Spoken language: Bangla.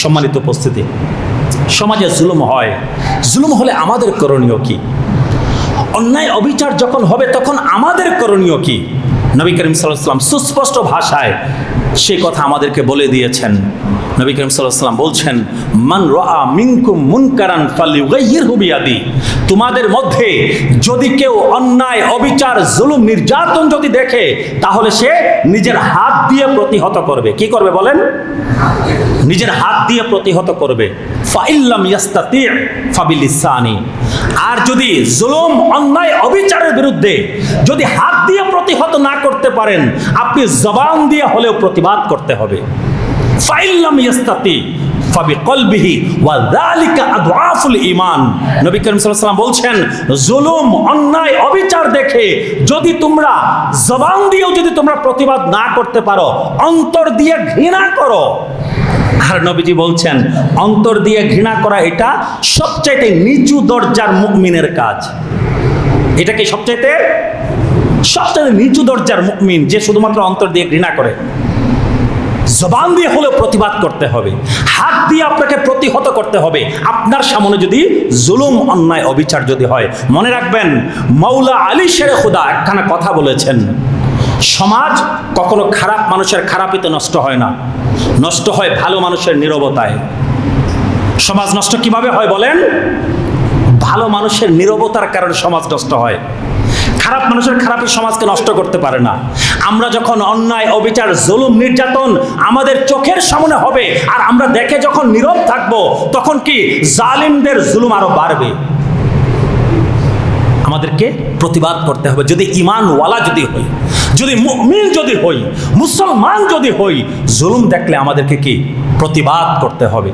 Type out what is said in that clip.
সম্মানিত উপস্থিতি। সমাজে জুলুম হয়। জুলুম হলে আমাদের করণীয় কি? অন্যায় অবিচার যখন হবে, তখন আমাদের করণীয় কি? নবী করিম সাল্লাম সুস্পষ্ট ভাষায় সে কথা আমাদেরকে বলে দিয়েছেন। নবী করিম সাল্লাম বলছেন, মান রা মিনকুম মুনকারান ফালিউগাইয়িরহু বিয়াদি। তোমাদের মধ্যে যদি কেউ অন্যায়, অবিচার, জুলুম, নির্যাতন যদি দেখে, তাহলে সে নিজের হাত দিয়ে প্রতিহত করবে। কি করবে বলেন? নিজের হাত দিয়ে প্রতিহত করবে। আর যদি জুলুম, অন্যায়, অবিচারের বিরুদ্ধে যদি হাত দিয়ে প্রতিহত না পারেন, আপনি জবান দিয়ে হলেও প্রতিবাদ করতে হবে। জবান যদি তোমরা প্রতিবাদ না করতে পারো, অন্তর দিয়ে ঘৃণা করো। আর নবীজি বলছেন, অন্তর দিয়ে ঘৃণা করা এটা সবচাইতে নিচু দরজার মুমিনের কাজ। এটা কি সবচাইতে সবচাইতে নিচু দরজার মুকমিন যে শুধুমাত্র অন্তর দিয়ে ঘৃণা করে। জবান দিয়ে হলেও প্রতিবাদ করতে হবে। হাত দিয়ে আপনাকে প্রতিহত করতে হবে। আপনার সামনে যদি জুলুম, অন্যায়, অবিচার যদি হয়, মনে রাখবেন মৌলা আলী শেরে খুদা একখানা কথা বলেছেন। সমাজ কখনো খারাপ মানুষের খারাপিতে নষ্ট হয় না। নষ্ট হয় ভালো মানুষের নীরবতায়। সমাজ নষ্ট কীভাবে হয় বলেন? ভালো মানুষের নীরবতার কারণে সমাজ নষ্ট হয়। খারাপ মানুষের খারাপের সমাজকে নষ্ট করতে পারে না। আমরা যখন অন্যায়, অবিচার, জুলুম, নির্যাতন আমাদের চোখের সামনে হবে আর আমরা দেখে যখন নীরব থাকব, তখন কি জালিমদের জুলুম আরও বাড়বে? আমাদেরকে প্রতিবাদ করতে হবে। যদি ইমানওয়ালা যদি হই, যদি মুমিন যদি হই, মুসলমান যদি হই, জুলুম দেখলে আমাদেরকে কি প্রতিবাদ করতে হবে?